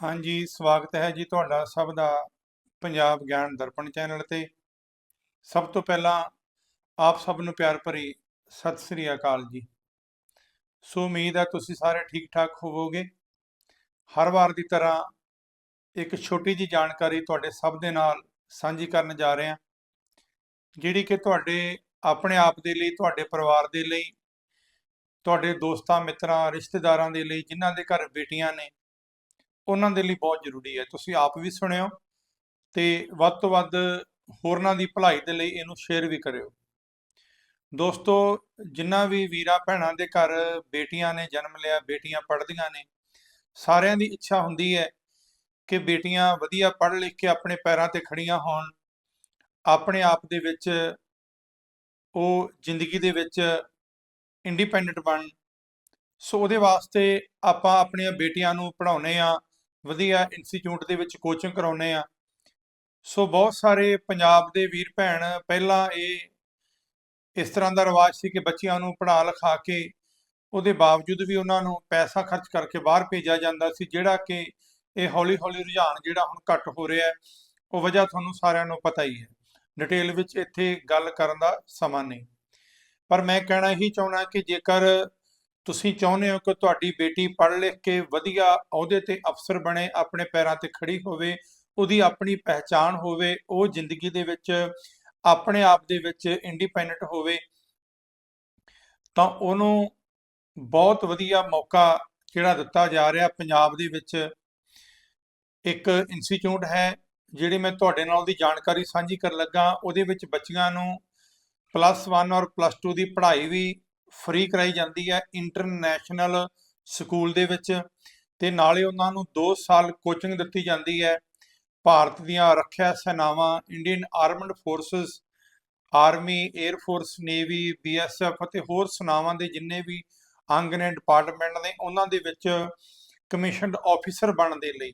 ਹਾਂਜੀ, ਸਵਾਗਤ ਹੈ ਜੀ ਤੁਹਾਡਾ ਸਭ ਦਾ ਪੰਜਾਬ ਗਿਆਨ ਦਰਪਣ ਚੈਨਲ ਤੇ। ਸਭ ਤੋਂ ਪਹਿਲਾਂ ਆਪ ਸਭ ਨੂੰ ਪਿਆਰ ਭਰੀ ਸਤਿ ਸ੍ਰੀ ਅਕਾਲ ਜੀ। ਸੋ ਉਮੀਦ ਹੈ ਤੁਸੀਂ ਸਾਰੇ ਠੀਕ ਠਾਕ ਹੋਵੋਗੇ। ਹਰ ਵਾਰ ਦੀ ਤਰ੍ਹਾਂ ਇੱਕ ਛੋਟੀ ਜੀ ਜਾਣਕਾਰੀ ਤੁਹਾਡੇ ਸਭ ਦੇ ਨਾਲ ਸਾਂਝੀ ਕਰਨ ਜਾ ਰਹੇ। ਹਾਂ ਜਿਹੜੀ ਕਿ ਤੁਹਾਡੇ, ਆਪਣੇ ਆਪ ਦੇ ਲਈ, ਤੁਹਾਡੇ ਪਰਿਵਾਰ ਦੇ ਲਈ, ਤੁਹਾਡੇ ਦੋਸਤਾਂ, ਮਿੱਤਰਾਂ, ਰਿਸ਼ਤੇਦਾਰਾਂ ਦੇ ਲਈ, ਜਿਨ੍ਹਾਂ ਦੇ ਘਰ ਬੇਟੀਆਂ ਨੇ ਉਹਨਾਂ ਦੇ ਲਈ ਬਹੁਤ ਜ਼ਰੂਰੀ ਹੈ। ਤੁਸੀਂ ਆਪ ਵੀ ਸੁਣਿਓ ਤੇ ਵੱਧ ਤੋਂ ਵੱਧ ਹੋਰਨਾਂ ਦੀ ਭਲਾਈ ਦੇ ਲਈ ਇਹਨੂੰ ਸ਼ੇਅਰ ਵੀ ਕਰਿਓ। ਦੋਸਤੋ ਜਿਨ੍ਹਾਂ ਵੀ ਵੀਰਾਂ ਭੈਣਾਂ ਦੇ ਘਰ ਬੇਟੀਆਂ ਨੇ ਜਨਮ ਲਿਆ, ਬੇਟੀਆਂ ਪੜ੍ਹਦੀਆਂ ਨੇ, ਸਾਰਿਆਂ ਦੀ ਇੱਛਾ ਹੁੰਦੀ ਹੈ ਕਿ ਬੇਟੀਆਂ ਵਧੀਆ ਪੜ੍ਹ ਲਿਖ ਕੇ ਆਪਣੇ ਪੈਰਾਂ ਤੇ ਖੜੀਆਂ ਹੋਣ। ਆਪਣੇ ਆਪ ਦੇ ਵਿੱਚ ਉਹ ਜ਼ਿੰਦਗੀ ਦੇ ਵਿੱਚ ਇੰਡੀਪੈਂਡੈਂਟ ਬਣ। ਸੋ ਉਹਦੇ ਵਾਸਤੇ ਆਪਾਂ ਆਪਣੀਆਂ ਬੇਟੀਆਂ ਨੂੰ ਪੜ੍ਹਾਉਨੇ ਆ ਵਧੀਆ ਇੰਸਟੀਚਿਊਟ ਦੇ ਵਿੱਚ ਕੋਚਿੰਗ ਕਰਾਉਨੇ ਆ ਸੋ ਬਹੁਤ ਸਾਰੇ ਪੰਜਾਬ ਦੇ ਵੀਰ ਭੈਣ, ਪਹਿਲਾਂ ਇਹ ਇਸ ਤਰ੍ਹਾਂ ਦਾ ਰਿਵਾਜ ਸੀ ਕਿ ਬੱਚਿਆਂ ਨੂੰ ਪੜ੍ਹਾ ਲਿਖਾ ਕੇ ਉਹਦੇ ਬਾਵਜੂਦ ਵੀ ਉਹਨਾਂ ਨੂੰ ਪੈਸਾ ਖਰਚ ਕਰਕੇ ਬਾਹਰ ਭੇਜਿਆ ਜਾਂਦਾ ਸੀ, ਜਿਹੜਾ ਕਿ ਇਹ ਹੌਲੀ-ਹੌਲੀ ਰੁਝਾਨ ਜਿਹੜਾ ਹੁਣ ਘੱਟ ਹੋ ਰਿਹਾ ਉਹ ਵਜ੍ਹਾ ਤੁਹਾਨੂੰ ਸਾਰਿਆਂ ਨੂੰ ਪਤਾ ਹੀ ਹੈ। ਡਿਟੇਲ ਵਿੱਚ ਇੱਥੇ ਗੱਲ ਕਰਨ ਦਾ ਸਮਾਂ ਨਹੀਂ। ਪਰ ਮੈਂ ਕਹਿਣਾ ਹੀ ਚਾਹਣਾ ਕਿ ਜੇਕਰ ਤੁਸੀਂ ਚਾਹੁੰਦੇ ਹੋ ਕਿ ਤੁਹਾਡੀ ਬੇਟੀ ਪੜ੍ਹ ਲਿਖ ਕੇ ਵਧੀਆ ਅਹੁਦੇ ਤੇ ਅਫਸਰ ਬਣੇ, ਆਪਣੇ ਪੈਰਾਂ ਤੇ ਖੜੀ ਹੋਵੇ, ਉਹਦੀ ਆਪਣੀ ਪਹਿਚਾਣ ਹੋਵੇ, ਉਹ ਜ਼ਿੰਦਗੀ ਦੇ ਵਿੱਚ ਆਪਣੇ ਆਪ ਦੇ ਵਿੱਚ ਇੰਡੀਪੈਂਡੈਂਟ ਹੋਵੇ, ਤਾਂ ਉਹਨੂੰ ਬਹੁਤ ਵਧੀਆ ਮੌਕਾ ਜਿਹੜਾ ਦਿੱਤਾ ਜਾ ਰਿਹਾ ਪੰਜਾਬ ਦੇ ਵਿੱਚ। ਇੱਕ ਇੰਸਟੀਚਿਊਟ ਹੈ, ਜਿਹੜੀ ਮੈਂ ਤੁਹਾਡੇ ਨਾਲ ਦੀ ਜਾਣਕਾਰੀ ਸਾਂਝੀ ਕਰਨ ਲੱਗਾ। ਉਹਦੇ ਵਿੱਚ ਬੱਚੀਆਂ ਨੂੰ ਪਲੱਸ 1 ਔਰ ਪਲੱਸ 2 ਦੀ ਪੜ੍ਹਾਈ ਵੀ ਫ੍ਰੀ ਕਰਾਈ ਜਾਂਦੀ ਹੈ ਇੰਟਰਨੈਸ਼ਨਲ ਸਕੂਲ ਦੇ ਵਿੱਚ ਤੇ ਨਾਲੇ ਉਹਨਾਂ ਨੂੰ 2 ਸਾਲ ਕੋਚਿੰਗ ਦਿੱਤੀ ਜਾਂਦੀ ਹੈ। ਭਾਰਤ ਦੀਆਂ ਰੱਖਿਆ ਸੈਨਾਵਾਂ Indian armed forces army air force navy BSF ਅਤੇ ਹੋਰ ਸੈਨਾਵਾਂ ਦੇ ਜਿੰਨੇ ਵੀ ਅੰਗ ਨੇ ਡਿਪਾਰਟਮੈਂਟ ਨੇ, ਉਹਨਾਂ ਦੇ ਵਿੱਚ ਕਮਿਸ਼ਨਡ ਆਫੀਸਰ ਬਣਨ ਦੇ ਲਈ।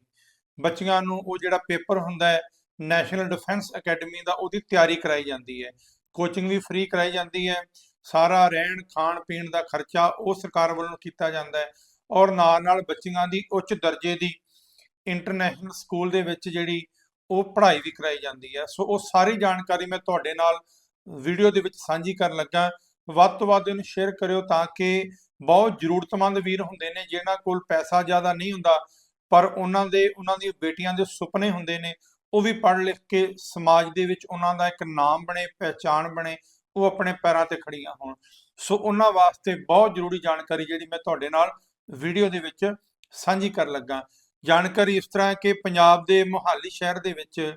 ਬੱਚਿਆਂ ਨੂੰ ਉਹ ਜਿਹੜਾ ਪੇਪਰ ਹੁੰਦਾ ਹੈ ਨੈਸ਼ਨਲ ਡਿਫੈਂਸ ਅਕੈਡਮੀ ਦਾ, ਉਹਦੀ ਤਿਆਰੀ ਕਰਾਈ ਜਾਂਦੀ ਹੈ। ਕੋਚਿੰਗ ਵੀ ਫ੍ਰੀ ਕਰਾਈ ਜਾਂਦੀ ਹੈ। ਸਾਰਾ ਰਹਿਣ, ਖਾਣ, ਪੀਣ ਦਾ ਖਰਚਾ ਉਹ ਸਰਕਾਰ ਵੱਲੋਂ ਕੀਤਾ ਜਾਂਦਾ ਹੈ ਔਰ ਨਾਲ ਨਾਲ ਬੱਚੀਆਂ ਦੀ ਉੱਚ ਦਰਜੇ ਦੀ ਇੰਟਰਨੈਸ਼ਨਲ ਸਕੂਲ ਦੇ ਵਿੱਚ ਜਿਹੜੀ ਉਹ ਪੜ੍ਹਾਈ ਵੀ ਕਰਾਈ ਜਾਂਦੀ ਹੈ। ਸੋ ਉਹ ਸਾਰੀ ਜਾਣਕਾਰੀ ਮੈਂ ਤੁਹਾਡੇ ਨਾਲ ਵੀਡੀਓ ਦੇ ਵਿੱਚ ਸਾਂਝੀ ਕਰਨ ਲੱਗਾ। ਵੱਧ ਤੋਂ ਵੱਧ ਇਹਨੂੰ ਸ਼ੇਅਰ ਕਰਿਓ ਤਾਂ ਕਿ ਬਹੁਤ ਜ਼ਰੂਰਤਮੰਦ ਵੀਰ ਹੁੰਦੇ ਨੇ ਜਿਨ੍ਹਾਂ ਕੋਲ ਪੈਸਾ ਜ਼ਿਆਦਾ ਨਹੀਂ ਹੁੰਦਾ, ਪਰ ਉਹਨਾਂ ਦੇ, ਉਹਨਾਂ ਦੀ ਬੇਟੀਆਂ ਦੇ ਸੁਪਨੇ ਹੁੰਦੇ ਨੇ, ਉਹ ਵੀ ਪੜ੍ਹ ਲਿਖ ਕੇ ਸਮਾਜ ਦੇ ਵਿੱਚ ਉਹਨਾਂ ਦਾ ਇੱਕ ਨਾਮ ਬਣੇ, ਪਹਿਚਾਣ ਬਣੇ ਉਹ ਆਪਣੇ ਪੈਰਾਂ ਤੇ ਖੜੀਆਂ ਹੋਣ। ਸੋ ਉਹਨਾਂ ਵਾਸਤੇ ਬਹੁਤ ਜ਼ਰੂਰੀ ਜਾਣਕਾਰੀ ਜਿਹੜੀ ਮੈਂ ਤੁਹਾਡੇ ਨਾਲ ਵੀਡੀਓ ਦੇ ਵਿੱਚ ਸਾਂਝੀ ਕਰਨ ਲੱਗਾ। ਜਾਣਕਾਰੀ ਇਸ ਤਰ੍ਹਾਂ ਹੈ ਕਿ ਪੰਜਾਬ ਦੇ ਮੁਹਾਲੀ ਸ਼ਹਿਰ ਦੇ ਵਿੱਚ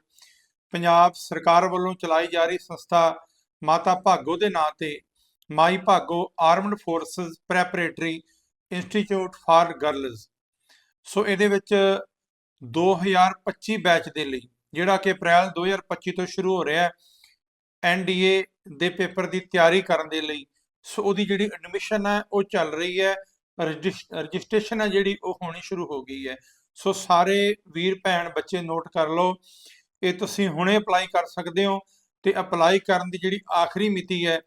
ਪੰਜਾਬ ਸਰਕਾਰ ਵੱਲੋਂ ਚਲਾਈ ਜਾ ਰਹੀ ਸੰਸਥਾ ਮਾਤਾ ਭਾਗੋ ਦੇ ਨਾਂ ਤੇ Mai Bhago armed forces preparatory institute for girls so ਇਹਦੇ ਵਿੱਚ 2025 ਬੈਚ ਦੇ ਲਈ, ਜਿਹੜਾ ਕਿ ਅਪ੍ਰੈਲ 2025 ਤੋਂ ਸ਼ੁਰੂ ਹੋ ਰਿਹਾ ਹੈ ਐਨਡੀਏ ਦੇ ਪੇਪਰ ਦੀ ਤਿਆਰੀ ਕਰਨ ਦੇ ਲਈ। ਸੋ ਉਹਦੀ ਜਿਹੜੀ ਐਡਮਿਸ਼ਨ ਹੈ, ਉਹ ਚੱਲ ਰਹੀ ਹੈ। ਰਜਿਸਟ੍ਰੇਸ਼ਨ ਹੈ ਜਿਹੜੀ, ਉਹ ਹੋਣੀ ਸ਼ੁਰੂ ਹੋ ਗਈ ਹੈ। ਸੋ ਸਾਰੇ ਵੀਰ, ਭੈਣ, ਬੱਚੇ ਨੋਟ ਕਰ ਲਓ। ਇਹ ਤੁਸੀਂ ਹੁਣੇ ਅਪਲਾਈ ਕਰ ਸਕਦੇ ਹੋ ਤੇ ਅਪਲਾਈ ਕਰਨ ਦੀ ਜਿਹੜੀ ਆਖਰੀ ਮਿਤੀ ਹੈ,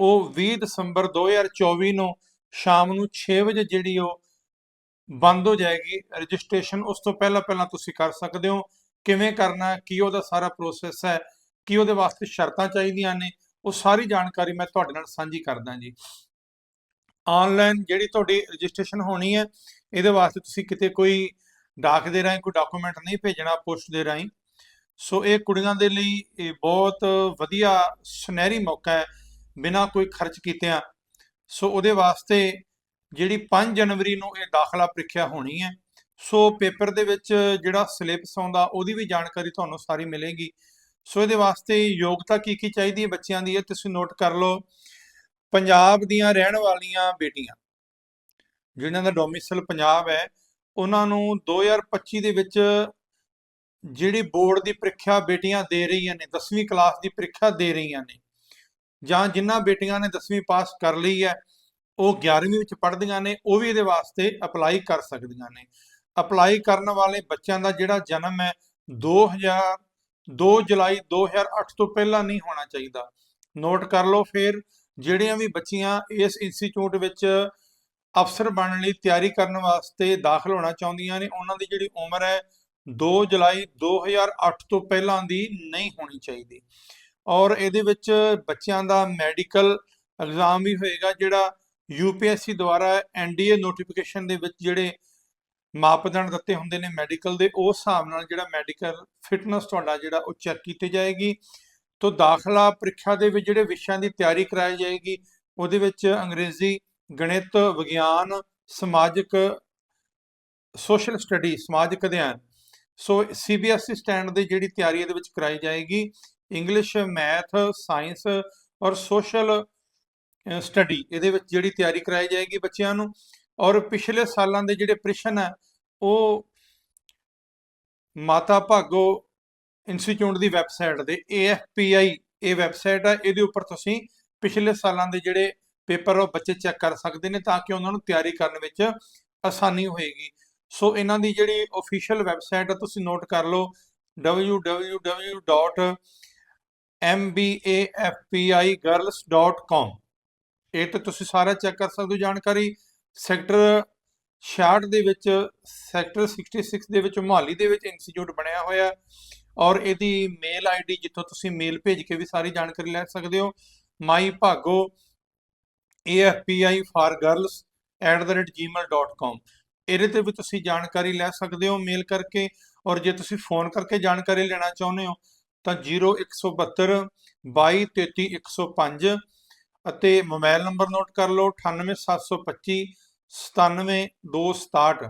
ਉਹ 20 ਦਸੰਬਰ 2024 ਨੂੰ ਸ਼ਾਮ ਨੂੰ 6 ਵਜੇ ਜਿਹੜੀ ਉਹ ਬੰਦ ਹੋ ਜਾਏਗੀ। ਰਜਿਸਟ੍ਰੇਸ਼ਨ ਉਸ ਤੋਂ ਪਹਿਲਾਂ ਪਹਿਲਾਂ ਤੁਸੀਂ ਕਰ ਸਕਦੇ ਹੋ। ਕਿਵੇਂ ਕਰਨਾ ਕੀ ਉਹਦਾ ਸਾਰਾ ਪ੍ਰੋਸੈਸ ਹੈ ਕੀ ਉਹਦੇ ਵਾਸਤੇ ਸ਼ਰਤਾਂ ਚਾਹੀਦੀਆਂ ਨੇ, ਉਹ ਸਾਰੀ ਜਾਣਕਾਰੀ ਮੈਂ ਤੁਹਾਡੇ ਨਾਲ ਸਾਂਝੀ ਕਰਦਾ ਜੀ। ਆਨਲਾਈਨ ਜਿਹੜੀ ਤੁਹਾਡੀ ਰਜਿਸਟ੍ਰੇਸ਼ਨ ਹੋਣੀ ਹੈ, ਇਹਦੇ ਵਾਸਤੇ ਤੁਸੀਂ ਕਿਤੇ ਕੋਈ ਡਾਕ ਦੇ ਰਾਹੀਂ, ਕੋਈ ਡਾਕੂਮੈਂਟ ਨਹੀਂ ਭੇਜਣਾ ਪੋਸਟ ਦੇ ਰਾਹੀਂ। ਸੋ ਇਹ ਕੁੜੀਆਂ ਦੇ ਲਈ ਇਹ ਬਹੁਤ ਵਧੀਆ ਸੁਨਹਿਰੀ ਮੌਕਾ ਹੈ, ਬਿਨਾਂ ਕੋਈ ਖਰਚ ਕੀਤਿਆਂ। ਸੋ ਉਹਦੇ ਵਾਸਤੇ ਜਿਹੜੀ 5 ਜਨਵਰੀ ਨੂੰ ਇਹ ਦਾਖਲਾ ਪ੍ਰੀਖਿਆ ਹੋਣੀ ਹੈ, ਸੋ ਪੇਪਰ ਦੇ ਵਿੱਚ ਜਿਹੜਾ ਸਿਲੇਬਸ ਆਉਂਦਾ, ਉਹਦੀ ਵੀ ਜਾਣਕਾਰੀ ਤੁਹਾਨੂੰ ਸਾਰੀ ਮਿਲੇਗੀ। ਸੋ ਇਹਦੇ ਵਾਸਤੇ ਯੋਗਤਾ ਕੀ ਕੀ ਚਾਹੀਦੀ ਹੈ ਬੱਚਿਆਂ ਦੀ ਇਹ ਤੁਸੀਂ ਨੋਟ ਕਰ ਲਓ। ਪੰਜਾਬ ਦੀਆਂ ਰਹਿਣ ਵਾਲੀਆਂ ਬੇਟੀਆਂ, ਜਿਨ੍ਹਾਂ ਦਾ ਡੋਮਿਸਾਈਲ ਪੰਜਾਬ ਹੈ, ਉਹਨਾਂ ਨੂੰ 2025 ਦੇ ਵਿੱਚ ਜਿਹੜੀ ਬੋਰਡ ਦੀ ਪ੍ਰੀਖਿਆ ਬੇਟੀਆਂ ਦੇ ਰਹੀਆਂ ਨੇ 10ਵੀਂ ਕਲਾਸ ਦੀ ਪ੍ਰੀਖਿਆ ਦੇ ਰਹੀਆਂ ਨੇ, ਜਾਂ ਜਿਨ੍ਹਾਂ ਬੇਟੀਆਂ ਨੇ 10ਵੀਂ ਪਾਸ ਕਰ ਲਈ ਹੈ, ਉਹ 11ਵੀਂ ਵਿੱਚ ਪੜ੍ਹਦੀਆਂ ਨੇ, ਉਹ ਵੀ ਇਹਦੇ ਵਾਸਤੇ ਅਪਲਾਈ ਕਰ ਸਕਦੀਆਂ ਨੇ। ਅਪਲਾਈ ਕਰਨ ਵਾਲੇ ਬੱਚਿਆਂ ਦਾ ਜਿਹੜਾ ਜਨਮ ਹੈ 2000 2 ਜੁਲਾਈ 2008 ਤੋਂ ਪਹਿਲਾਂ ਨਹੀਂ ਹੋਣਾ ਚਾਹੀਦਾ। ਨੋਟ ਕਰ ਲਓ ਫਿਰ, ਜਿਹੜੀਆਂ ਵੀ ਬੱਚੀਆਂ ਇਸ ਇੰਸਟੀਚਿਊਟ ਵਿੱਚ ਅਫਸਰ ਬਣਨ ਲਈ ਤਿਆਰੀ ਕਰਨ ਵਾਸਤੇ ਦਾਖਲ ਹੋਣਾ ਚਾਹੁੰਦੀਆਂ ਨੇ, ਉਹਨਾਂ ਦੀ ਜਿਹੜੀ ਉਮਰ ਹੈ 2 ਜੁਲਾਈ 2008 ਤੋਂ ਪਹਿਲਾਂ ਦੀ ਨਹੀਂ ਹੋਣੀ ਚਾਹੀਦੀ। ਔਰ ਇਹਦੇ ਵਿੱਚ ਬੱਚਿਆਂ ਦਾ ਮੈਡੀਕਲ ਐਗਜ਼ਾਮ ਵੀ ਹੋਏਗਾ, ਜਿਹੜਾ ਯੂਪੀਐਸਸੀ ਦੁਆਰਾ ਐਨਡੀਏ ਨੋਟੀਫਿਕੇਸ਼ਨ ਦੇ ਵਿੱਚ ਜਿਹੜੇ ਮਾਪਦੰਡ ਦਿੱਤੇ ਹੁੰਦੇ ਨੇ ਮੈਡੀਕਲ ਦੇ, ਉਸ ਹਿਸਾਬ ਨਾਲ ਜਿਹੜਾ ਮੈਡੀਕਲ ਫਿਟਨੈਸ ਤੁਹਾਡਾ ਜਿਹੜਾ ਉਹ ਚੈੱਕ ਕੀਤੀ ਜਾਏਗੀ। ਤੋਂ ਦਾਖਲਾ ਪ੍ਰੀਖਿਆ ਦੇ ਵਿੱਚ ਜਿਹੜੇ ਵਿਸ਼ਿਆਂ ਦੀ ਤਿਆਰੀ ਕਰਾਈ ਜਾਏਗੀ, ਉਹਦੇ ਵਿੱਚ ਅੰਗਰੇਜ਼ੀ, ਗਣਿਤ, ਵਿਗਿਆਨ, ਸਮਾਜਿਕ ਸੋਸ਼ਲ ਸਟੱਡੀ ਸਮਾਜਿਕ ਅਧਿਐਨ। ਸੋ ਸੀਬੀਐਸਈ ਸਟੈਂਡ ਦੀ ਜਿਹੜੀ ਤਿਆਰੀ ਇਹਦੇ ਵਿੱਚ ਕਰਾਈ ਜਾਏਗੀ। ਇੰਗਲਿਸ਼ ਮੈਥ ਸਾਇੰਸ ਔਰ ਸੋਸ਼ਲ ਸਟੱਡੀ ਇਹਦੇ ਵਿੱਚ ਜਿਹੜੀ ਤਿਆਰੀ ਕਰਾਈ ਜਾਏਗੀ ਬੱਚਿਆਂ ਨੂੰ। ਔਰ ਪਿਛਲੇ ਸਾਲਾਂ ਦੇ ਜਿਹੜੇ ਪ੍ਰਸ਼ਨ ਹੈ, ਉਹ ਮਾਤਾ ਭਾਗੋ ਇੰਸਟੀਚਿਊਟ ਦੀ ਵੈਬਸਾਈਟ ਦੇ AFPI ਇਹ ਵੈਬਸਾਈਟ ਹੈ, ਇਹਦੇ ਉੱਪਰ ਤੁਸੀਂ ਪਿਛਲੇ ਸਾਲਾਂ ਦੇ ਜਿਹੜੇ ਪੇਪਰ ਉਹ ਬੱਚੇ ਚੈੱਕ ਕਰ ਸਕਦੇ ਨੇ ਤਾਂ ਕਿ ਉਹਨਾਂ ਨੂੰ ਤਿਆਰੀ ਕਰਨ ਵਿੱਚ ਆਸਾਨੀ ਹੋਏਗੀ। ਸੋ ਇਹਨਾਂ ਦੀ ਜਿਹੜੀ ਅਫੀਸ਼ੀਅਲ ਵੈਬਸਾਈਟ ਹੈ ਤੁਸੀਂ ਨੋਟ ਕਰ ਲਓ www.mbafpigirls.com ਇਹ ਤੇ ਤੁਸੀਂ ਸਾਰਾ ਚੈੱਕ ਕਰ ਸਕਦੇ ਹੋ, ਜਾਣਕਾਰੀ। ਸੈਕਟਰ 66 ਦੇ ਵਿੱਚ, ਸੈਕਟਰ 66 ਦੇ ਵਿੱਚ, ਮੁਹਾਲੀ ਦੇ ਵਿੱਚ ਇੰਸਟੀਚਿਊਟ ਬਣਿਆ ਹੋਇਆ ਔਰ ਇਹਦੀ ਮੇਲ ਆਈਡੀ ਜਿੱਥੋਂ ਤੁਸੀਂ ਮੇਲ ਭੇਜ ਕੇ ਵੀ ਸਾਰੀ ਜਾਣਕਾਰੀ ਲੈ ਸਕਦੇ ਹੋ। Mai Bhago AFPI for girls @gmail.com ਇਹਦੇ ਤੇ ਵੀ ਤੁਸੀਂ ਜਾਣਕਾਰੀ ਲੈ ਸਕਦੇ ਹੋ ਮੇਲ ਕਰਕੇ ਔਰ ਜੇ ਤੁਸੀਂ ਫੋਨ ਕਰਕੇ ਜਾਣਕਾਰੀ ਲੈਣਾ ਚਾਹੁੰਦੇ ਹੋ ਤਾਂ 0172 2233 105 ਅਤੇ ਮੋਬਾਈਲ ਨੰਬਰ ਨੋਟ ਕਰ ਲਓ 98725 97267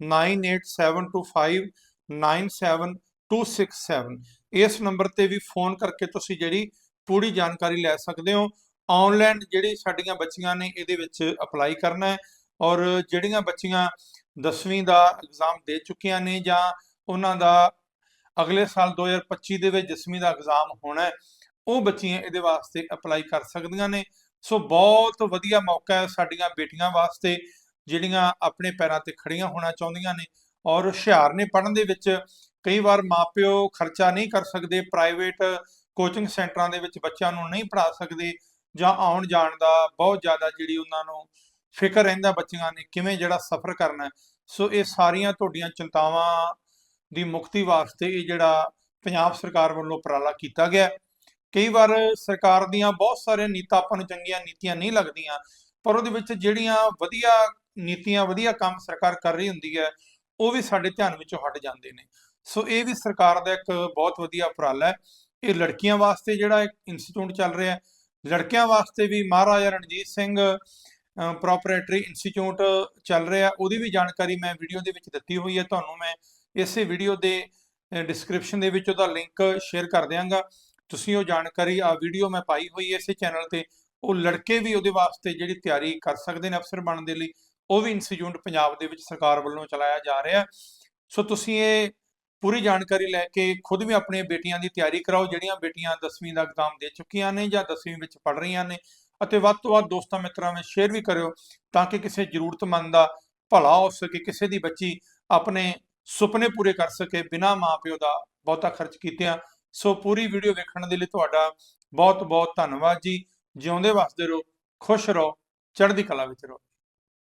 98725 97267 ਇਸ ਨੰਬਰ ਤੇ ਵੀ ਫੋਨ ਕਰਕੇ ਤੁਸੀਂ ਜਿਹੜੀ ਪੂਰੀ ਜਾਣਕਾਰੀ ਲੈ ਸਕਦੇ ਹੋ। ਆਨਲਾਈਨ ਜਿਹੜੀ ਸਾਡੀਆਂ ਬੱਚੀਆਂ ਨੇ ਇਹਦੇ ਵਿੱਚ ਅਪਲਾਈ ਕਰਨਾ ਹੈ ਔਰ ਜਿਹੜੀਆਂ ਬੱਚੀਆਂ 10ਵੀਂ ਦਾ ਐਗਜ਼ਾਮ ਦੇ ਚੁੱਕੀਆਂ ਨੇ ਜਾਂ ਉਹਨਾਂ ਦਾ ਅਗਲੇ ਸਾਲ 2025 ਦੇ ਵਿੱਚ 10ਵੀਂ ਦਾ ਐਗਜ਼ਾਮ ਹੋਣਾ ਹੈ, ਉਹ ਬੱਚੀਆਂ ਇਹਦੇ ਵਾਸਤੇ ਅਪਲਾਈ ਕਰ ਸਕਦੀਆਂ ਨੇ। ਸੋ ਬਹੁਤ ਵਧੀਆ ਮੌਕਾ ਹੈ ਸਾਡੀਆਂ ਬੇਟੀਆਂ ਵਾਸਤੇ, ਜਿਹੜੀਆਂ ਆਪਣੇ ਪੈਰਾਂ ਤੇ ਖੜੀਆਂ ਹੋਣਾ ਚਾਹੁੰਦੀਆਂ ਨੇ ਔਰ ਹੁਸ਼ਿਆਰ ਨੇ ਪੜ੍ਹਨ ਦੇ ਵਿੱਚ ਕਈ ਵਾਰ ਮਾਪਿਓ ਖਰਚਾ ਨਹੀਂ ਕਰ ਸਕਦੇ ਪ੍ਰਾਈਵੇਟ ਕੋਚਿੰਗ ਸੈਂਟਰਾਂ ਦੇ ਵਿੱਚ ਬੱਚਿਆਂ ਨੂੰ ਨਹੀਂ ਪੜ੍ਹਾ ਸਕਦੇ ਜਾਂ ਆਉਣ ਜਾਣ ਦਾ ਬਹੁਤ ਜ਼ਿਆਦਾ ਜਿਹੜੀ ਉਹਨਾਂ ਨੂੰ ਫਿਕਰ ਰਹਿੰਦਾ ਬੱਚਿਆਂ ਨੇ ਕਿਵੇਂ ਜਿਹੜਾ ਸਫ਼ਰ ਕਰਨਾ ਸੋ ਇਹ ਸਾਰੀਆਂ ਤੁਹਾਡੀਆਂ ਚਿੰਤਾਵਾਂ ਦੀ ਮੁਕਤੀ ਵਾਸਤੇ ਇਹ ਜਿਹੜਾ ਪੰਜਾਬ ਸਰਕਾਰ ਵੱਲੋਂ ਉਪਰਾਲਾ ਕੀਤਾ ਗਿਆ ਕਈ ਵਾਰ ਸਰਕਾਰ ਦੀਆਂ ਬਹੁਤ ਸਾਰੇ ਨੀਤਾਂ ਆਪਾਂ ਨੂੰ ਚੰਗੀਆਂ ਨੀਤੀਆਂ ਨਹੀਂ ਲੱਗਦੀਆਂ, ਪਰ ਉਹਦੇ ਵਿੱਚ ਜਿਹੜੀਆਂ ਵਧੀਆ ਨੀਤੀਆਂ, ਵਧੀਆ ਕੰਮ ਸਰਕਾਰ ਕਰ ਰਹੀ ਹੁੰਦੀ ਹੈ, ਉਹ ਵੀ ਸਾਡੇ ਧਿਆਨ ਵਿੱਚੋਂ ਹਟ ਜਾਂਦੇ ਨੇ। ਸੋ ਇਹ ਵੀ ਸਰਕਾਰ ਦਾ ਇੱਕ ਬਹੁਤ ਵਧੀਆ ਉਪਰਾਲਾ ਹੈ। ਇਹ ਲੜਕੀਆਂ ਵਾਸਤੇ ਜਿਹੜਾ ਇੱਕ ਇੰਸਟੀਚਿਊਟ ਚੱਲ ਰਿਹਾ ਹੈ, ਲੜਕਿਆਂ ਵਾਸਤੇ ਵੀ ਮਹਾਰਾਜਾ ਰਣਜੀਤ ਸਿੰਘ ਪ੍ਰੋਪਰੇਟਰੀ ਇੰਸਟੀਚਿਊਟ ਚੱਲ ਰਿਹਾ, ਉਹਦੀ ਵੀ ਜਾਣਕਾਰੀ ਮੈਂ ਵੀਡੀਓ ਦੇ ਵਿੱਚ ਦਿੱਤੀ ਹੋਈ ਹੈ, ਤੁਹਾਨੂੰ ਮੈਂ ਇਸੇ ਵੀਡੀਓ ਦੇ ਡਿਸਕ੍ਰਿਪਸ਼ਨ ਦੇ ਵਿੱਚ ਉਹਦਾ ਲਿੰਕ ਸ਼ੇਅਰ ਕਰ ਦਿਆਂਗਾ। ਤੁਸੀਂ ਉਹ ਜਾਣਕਾਰੀ ਆ ਵੀਡੀਓ ਮੈਂ ਪਾਈ ਹੋਈ ਹੈ ਇਸੇ ਚੈਨਲ ਤੇ, ਉਹ ਲੜਕੇ ਵੀ ਉਹਦੇ ਵਾਸਤੇ ਜਿਹੜੀ ਤਿਆਰੀ ਕਰ ਸਕਦੇ ਨੇ ਅਫਸਰ ਬਣਨ ਦੇ ਲਈ, ਉਹ ਵੀ ਇੰਸਟੀਚਿਊਟ ਪੰਜਾਬ ਦੇ ਵਿੱਚ ਸਰਕਾਰ ਵੱਲੋਂ ਚਲਾਇਆ ਜਾ ਰਿਹਾ। ਸੋ ਤੁਸੀਂ ਇਹ ਪੂਰੀ ਜਾਣਕਾਰੀ ਲੈ ਕੇ ਖੁਦ ਵੀ ਆਪਣੀਆਂ ਬੇਟੀਆਂ ਦੀ ਤਿਆਰੀ ਕਰਾਓ, ਜਿਹੜੀਆਂ ਬੇਟੀਆਂ 10ਵੀਂ ਦਾ ਐਗਜ਼ਾਮ ਦੇ ਚੁੱਕੀਆਂ ਨੇ ਜਾਂ 10ਵੀਂ ਵਿੱਚ ਪੜ ਰਹੀਆਂ ਨੇ, ਅਤੇ ਵੱਧ ਤੋਂ ਵੱਧ ਦੋਸਤਾਂ ਮਿੱਤਰਾਂ ਵਿੱਚ ਸ਼ੇਅਰ ਵੀ ਕਰਿਓ, ਤਾਂ ਕਿ ਕਿਸੇ ਜ਼ਰੂਰਤਮੰਦ ਦਾ ਭਲਾ ਹੋ ਸਕੇ, ਕਿਸੇ ਦੀ ਬੱਚੀ ਆਪਣੇ ਸੁਪਨੇ ਪੂਰੇ ਕਰ ਸਕੇ, ਬਿਨਾਂ ਮਾਪਿਓ ਦਾ ਬਹੁਤਾ ਖਰਚ ਕੀਤਿਆਂ। ਸੋ ਪੂਰੀ ਵੀਡੀਓ ਵੇਖਣ ਦੇ ਲਈ ਤੁਹਾਡਾ ਬਹੁਤ ਬਹੁਤ ਧੰਨਵਾਦ ਜੀ। ਜਿਉਂਦੇ ਵਸਦੇ ਰਹੋ, ਖੁਸ਼ ਰਹੋ, ਚੜ੍ਹਦੀ ਕਲਾ ਵਿੱਚ ਰਹੋ।